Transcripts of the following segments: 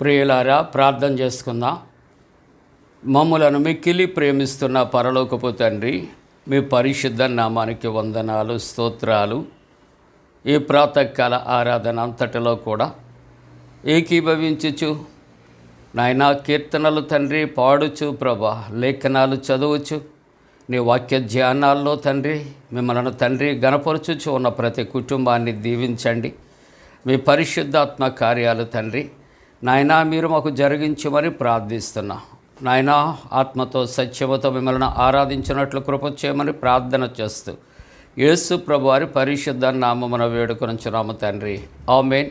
ప్రియులారా ప్రార్థన చేసుకుందాం. మమ్ములను మిక్కిలి ప్రేమిస్తున్న పరలోకపు తండ్రి మీ పరిశుద్ధ నామానికి వందనాలు స్తోత్రాలు. ఈ ప్రాతకాల ఆరాధన అంతటిలో కూడా ఏకీభవించుచు నాయనా కీర్తనలు తండ్రి పాడుచు ప్రభా లేఖనాలు చదువుచు నీ వాక్య ధ్యానాల్లో తండ్రి మిమ్మల్ని తండ్రి గణపరచుచు ఉన్న ప్రతి కుటుంబాన్ని దీవించండి. మీ పరిశుద్ధాత్మ కార్యాలు తండ్రి నాయనా మీరు మాకు జరిగించమని ప్రార్థిస్తున్నా. నాయనా ఆత్మతో సత్యముతో మిమ్మల్ని ఆరాధించినట్లు కృప చేయమని ప్రార్థన చేస్తూ యేసు ప్రభు వారి పరిశుద్ధ నామమున వేడుకొనుచున్నాము తండ్రి. ఆమెన్.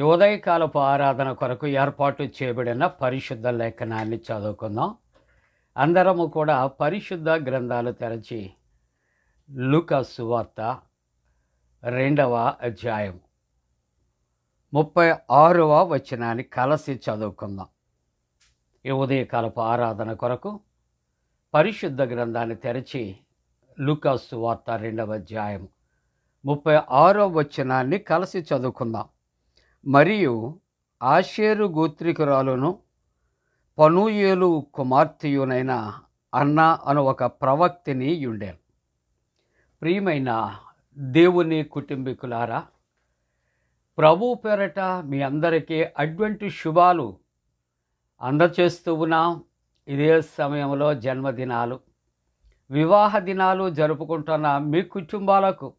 ఉదయకాలపు ఆరాధన కొరకు ఏర్పాటు చేయబడిన పరిశుద్ధ లేఖనాన్ని చదువుకుందాం. అందరము కూడా పరిశుద్ధ గ్రంథాలు తెరచి లూకా సువార్త రెండవ అధ్యాయం ముప్పై ఆరవ వచనాన్ని కలసి చదువుకుందాం. ఈ ఉదయకాలపు ఆరాధన కొరకు పరిశుద్ధ గ్రంథాన్ని తెరచి లూకా సువార్త రెండవ అధ్యాయం ముప్పై ఆరో వచనాన్ని కలిసి చదువుకుందాం. మరియు ఆషేరు గోత్రికురాలును పనూయేలు కుమార్తెయునైన అన్న అను ఒక ప్రవక్తిని ఉండేను ప్రియమైన దేవుని కుటుంబీకులారా ప్రభు పేరట మీ అందరికీ అటువంటి శుభాలు అందచేస్తూ ఉన్నాం. ఇదే సమయంలో జన్మదినాలు వివాహ దినాలు జరుపుకుంటున్న మీ కుటుంబాలకు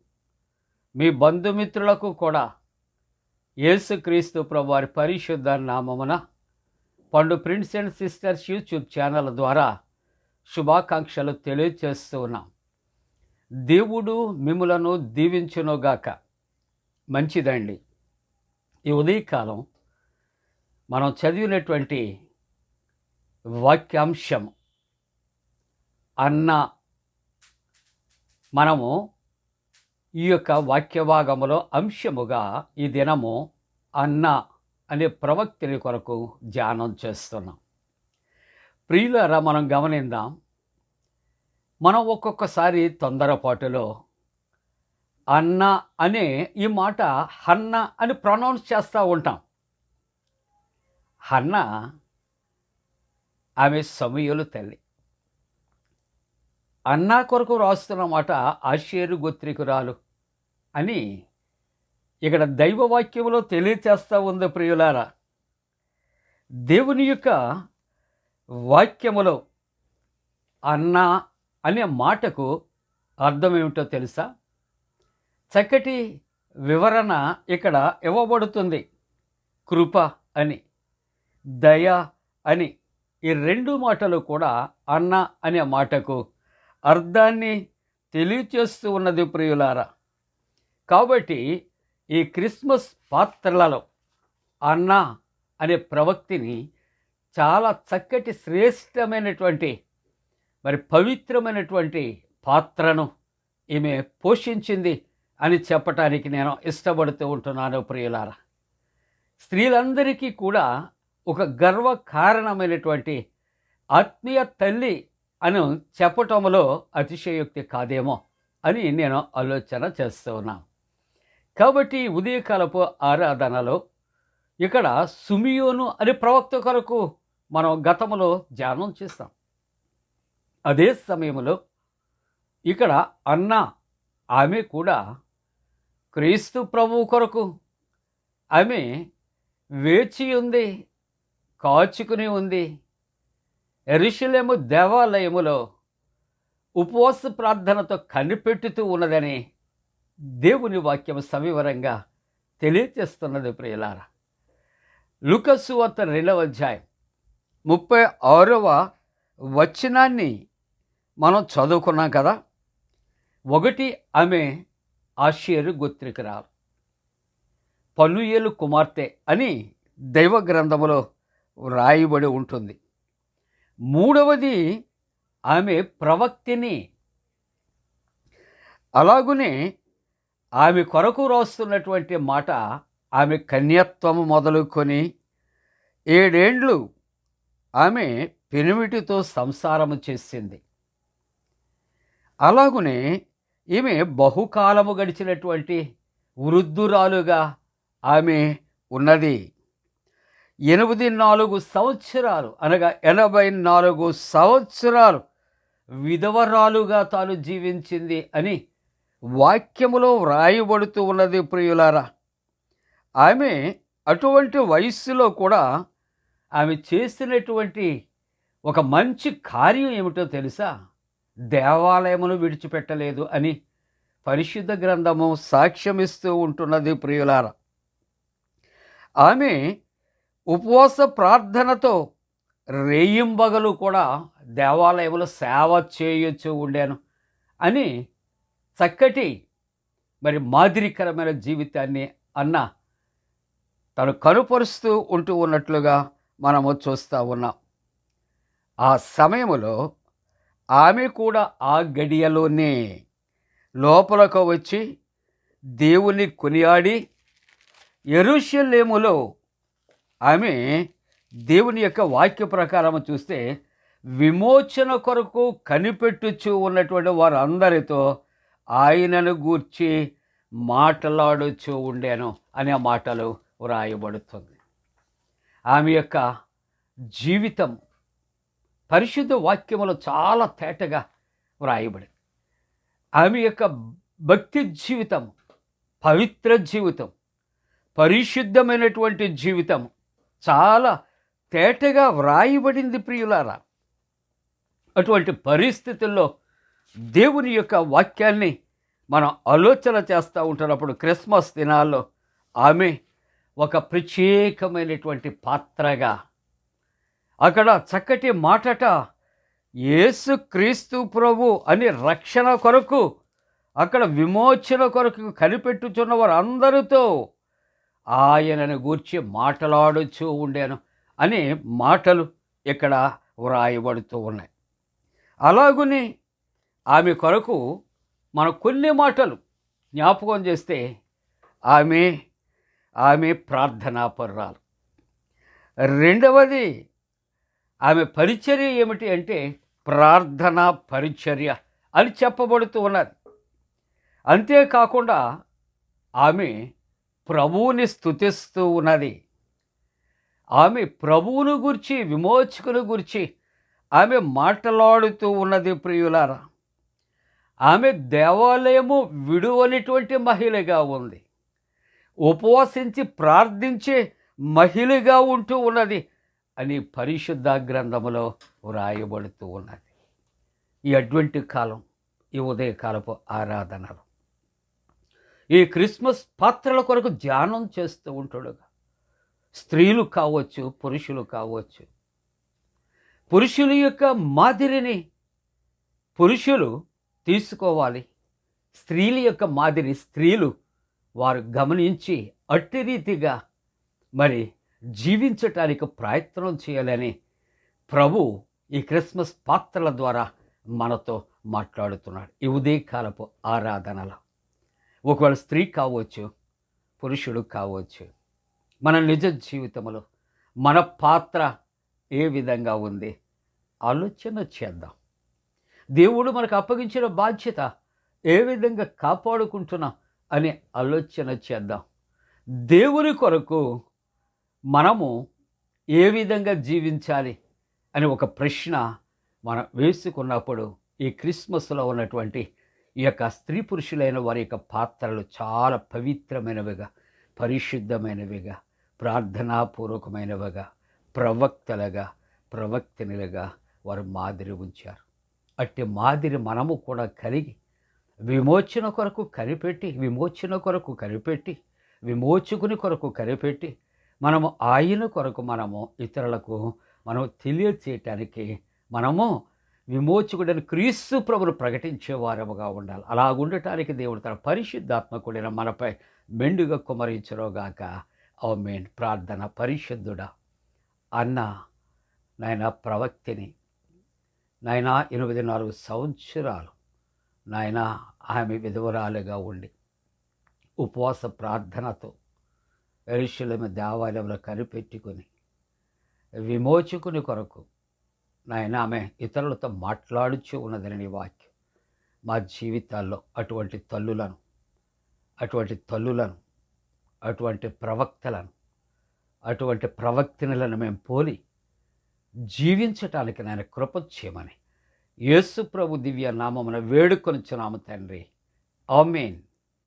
మీ బంధుమిత్రులకు కూడా యేసుక్రీస్తు ప్రభువారి పరిశుద్ధ నామమున Pandu prince and sisters YouTube channel ద్వారా శుభాకాంక్షలు తెలియచేస్తూ ఉన్నాం. దేవుడు మిములను దీవించునుగాక. మంచిదండి. ఈ ఉదయకాలం మనం చదివినటువంటి వాక్యాంశం అన్న మనము ఈ యొక్క వాక్యభాగములో అంశముగా ఈ దినము అన్న అనే ప్రవక్తిని కొరకు ధ్యానం చేస్తున్నాం. ప్రియులరా మనం గమనిద్దాం మనం ఒక్కొక్కసారి తొందరపాటులో అన్న అనే ఈ మాట హన్న అని ప్రొనౌన్స్ చేస్తూ ఉంటాం. హన్న ఆమె సమయలు తల్లి. అన్నా కొరకు రాస్తున్న మాట ఆశ్చర్య గోత్రికురాలు అని ఇక్కడ దైవవాక్యంలో తెలియచేస్తూ ఉంది ప్రియులారా. దేవుని యొక్క వాక్యములో అన్న అనే మాటకు అర్థం ఏమిటో తెలుసా? చక్కటి వివరణ ఇక్కడ ఇవ్వబడుతుంది. కృప అని దయ అని ఈ రెండు మాటలు కూడా అన్న అనే మాటకు అర్థాన్ని తెలియచేస్తూ ఉన్నది ప్రియులారా. కాబట్టి ఈ క్రిస్మస్ పాత్రలలో అన్న అనే ప్రవక్తిని చాలా చక్కటి శ్రేష్టమైనటువంటి మరి పవిత్రమైనటువంటి పాత్రను ఈమె పోషించింది అని చెప్పటానికి నేను ఇష్టపడుతూ ఉంటున్నాను ప్రియులారా. స్త్రీలందరికీ కూడా ఒక గర్వ కారణమైనటువంటి ఆత్మీయ తల్లి అని చెప్పటంలో అతిశయోక్తి కాదేమో అని నేను ఆలోచన చేస్తూ ఉన్నాను కాబట్టి ఉదయకాలపు ఆరాధనలో ఇక్కడ సుమియోను అనే ప్రవక్త కొరకు మనం గతంలో ధ్యానం చేస్తాం. అదే సమయంలో ఇక్కడ అన్న ఆమె కూడా క్రీస్తు ప్రభువు కొరకు ఆమె వేచి ఉంది కాచుకుని ఉంది ఎరుషులేము దేవాలయములో ఉపవాస ప్రార్థనతో కనిపెట్టుతూ ఉన్నదని దేవుని వాక్యం సవివరంగా తెలియచేస్తున్నది ప్రియులార. లుకసు అత రెండవ అధ్యాయం ముప్పై ఆరవ వచనాన్ని మనం చదువుకున్నాం కదా. ఒకటి ఆమె ఆశ్చర్య గోత్రికురాలు. పనుయేలు కుమార్తె అని దైవ గ్రంథములో వ్రాయబడి ఉంటుంది. మూడవది ఆమె ప్రవక్తిని. అలాగునే ఆమె కొరకు రాస్తున్నటువంటి మాట ఆమె కన్యత్వము మొదలుకొని ఏడేండ్లు ఆమె పెనిమిటితో సంసారము చేసింది. అలాగునే ఈమె బహుకాలము గడిచినటువంటి వృద్ధురాలుగా ఆమె ఉన్నది. ఎనిమిది నాలుగు సంవత్సరాలు అనగా ఎనభై నాలుగు సంవత్సరాలు విధవరాలుగా తాను జీవించింది అని వాక్యములో వ్రాయబడుతూ ఉన్నది ప్రియులారా. ఆమె అటువంటి వయస్సులో కూడా ఆమె చేసినటువంటి ఒక మంచి కార్యం ఏమిటో తెలుసా? దేవాలయమును విడిచిపెట్టలేదు అని పరిశుద్ధ గ్రంథము సాక్ష్యమిస్తూ ఉంటున్నది ప్రియులార. ఆమె ఉపవాస ప్రార్థనతో రేయింబగలు కూడా దేవాలయంలో సేవ చేయొచ్చు ఉండాను అని చక్కటి మరి మాదిరికరమైన జీవితాన్ని అన్న తను కనుపరుస్తూ ఉంటూ ఉన్నట్లుగా మనము చూస్తూ ఉన్నాం. ఆ సమయంలో ఆమె కూడా ఆ గడియలోనే లోపలకు వచ్చి దేవుని కొనియాడి ఎరుషలేములో ఆమె దేవుని యొక్క వాక్య ప్రకారం చూస్తే విమోచన కొరకు కనిపెట్టుచు ఉన్నటువంటి వారందరితో ఆయనను గూర్చి మాట్లాడుచూ ఉండేను అనే మాటలు వ్రాయబడుతుంది. ఆమె యొక్క జీవితం పరిశుద్ధ వాక్యములో చాలా తేటగా వ్రాయబడి ఆమె యొక్క భక్తి జీవితం పవిత్ర జీవితం పరిశుద్ధమైనటువంటి జీవితం చాలా తేటగా వ్రాయబడింది ప్రియులారా. అటువంటి పరిస్థితుల్లో దేవుని యొక్క వాక్యాన్ని మనం ఆలోచన చేస్తూ ఉంటున్నప్పుడు క్రిస్మస్ దినాల్లో ఆమె ఒక ప్రత్యేకమైనటువంటి పాత్రగా అక్కడ చక్కటి మాటట యేసు క్రీస్తు ప్రభు అని రక్షణ కొరకు అక్కడ విమోచన కొరకు కనిపెట్టుచున్న వారు అందరితో ఆయనను గూర్చి మాట్లాడుచూ ఉండాను అనే మాటలు ఇక్కడ వ్రాయబడుతూ ఉన్నాయి. అలాగుని ఆమె కొరకు మన కొన్ని మాటలు జ్ఞాపకం చేస్తే ఆమె ఆమె ప్రార్థనాపరురాలు రెండవది ఆమె పరిచర్య ఏమిటి అంటే ప్రార్థనా పరిచర్య అని చెప్పబడుతూ ఉన్నది. అంతేకాకుండా ఆమె ప్రభువుని స్తుతిస్తూ ఉన్నది. ఆమె ప్రభువును గురించి విమోచకుని గురించి ఆమె మాట్లాడుతూ ఉన్నది ప్రియులారా. ఆమె దేవాలయము విడువనటువంటి మహిళగా ఉంది. ఉపవాసించి ప్రార్థించే మహిళగా ఉంటూ ఉన్నది అని పరిశుద్ధ గ్రంథములో వ్రాయబడుతూ ఉన్నది. ఈ అటువంటి కాలం ఈ ఉదయకాలపు ఆరాధనలు. ఈ క్రిస్మస్ పాత్రల కొరకు ధ్యానం చేస్తూ ఉంటాడుగా. స్త్రీలు కావచ్చు పురుషులు కావచ్చు. పురుషుల యొక్క మాదిరిని పురుషులు తీసుకోవాలి. స్త్రీల యొక్క మాదిరి స్త్రీలు వారు గమనించి అట్టి రీతిగా మరి జీవించటానికి ప్రయత్నం చేయాలని ప్రభు ఈ క్రిస్మస్ పాత్రల ద్వారా మనతో మాట్లాడుతున్నాడు. ఈ ఉదయకాలపు ఆరాధనలో. ఒకవేళ స్త్రీ కావచ్చు పురుషుడు కావచ్చు మన నిజ జీవితంలో మన పాత్ర ఏ విధంగా ఉంది? ఆలోచన చేద్దాం. దేవుడు మనకు అప్పగించిన బాధ్యత ఏ విధంగా కాపాడుకుంటున్నాం అనే ఆలోచన చేద్దాం. దేవుని కొరకు మనము ఏ విధంగా జీవించాలి అని ఒక ప్రశ్న మనం వేసుకున్నప్పుడు ఈ క్రిస్మస్లో ఉన్నటువంటి ఈ యొక్క స్త్రీ పురుషులైన వారి యొక్క పాత్రలు చాలా పవిత్రమైనవిగా పరిశుద్ధమైనవిగా ప్రార్థనాపూర్వకమైనవిగా ప్రవక్తలుగా ప్రవక్తనిలుగా వారు మాదిరి ఉంచారు. అట్టి మాదిరి మనము కూడా కలిగి విమోచన కొరకు కనిపెట్టి విమోచన కొరకు కనిపెట్టి విమోచకుని కొరకు కనిపెట్టి మనము ఆయన కొరకు మనము ఇతరులకు మనం తెలియచేయటానికి మనము విమోచకుడని క్రీస్తు ప్రభును ప్రకటించేవారముగా ఉండాలి. అలా ఉండటానికి దేవుడు తన పరిశుద్ధాత్మకుడైన మనపై మెండుగా కుమరించరోగాక ఓ మెయిన్ ప్రార్థన పరిశుద్ధుడా. అన్న నాయన ప్రవక్తిని నాయన ఎనిమిది నాలుగు సంవత్సరాలు నాయన ఆమె విధవరాలుగా ఉండి ఉపవాస ప్రార్థనతో ఎరుషులమి దేవాలయంలో కనిపెట్టుకుని విమోచకుని కొరకు నాయన ఆమె ఇతరులతో మాట్లాడుచు ఉన్నదని నీ వాక్యం. మా జీవితాల్లో అటువంటి తల్లులను అటువంటి తల్లులను అటువంటి ప్రవక్తలను అటువంటి ప్రవక్తనులను మేము పోలి జీవించటానికి నాయన కృప చేయమని యేసు ప్రభు దివ్య నామమున వేడుకొనిచున్నాము తండ్రి. ఆమెన్.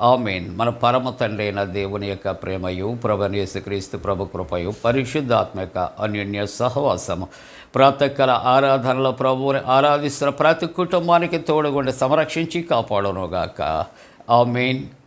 ఆమెన్. మన పరమ తండ్రి అయిన దేవుని యొక్క ప్రేమయు ప్రభనేసుక్రీస్తు ప్రభు కృపయు పరిశుద్ధాత్మక అన్యోన్య సహవాసము. ప్రాతకాల ఆరాధనలో ప్రభువుని ఆరాధిస్తున్న ప్రతి కుటుంబానికి తోడుగుండి సంరక్షించి కాపాడునుగాక. ఆమెన్.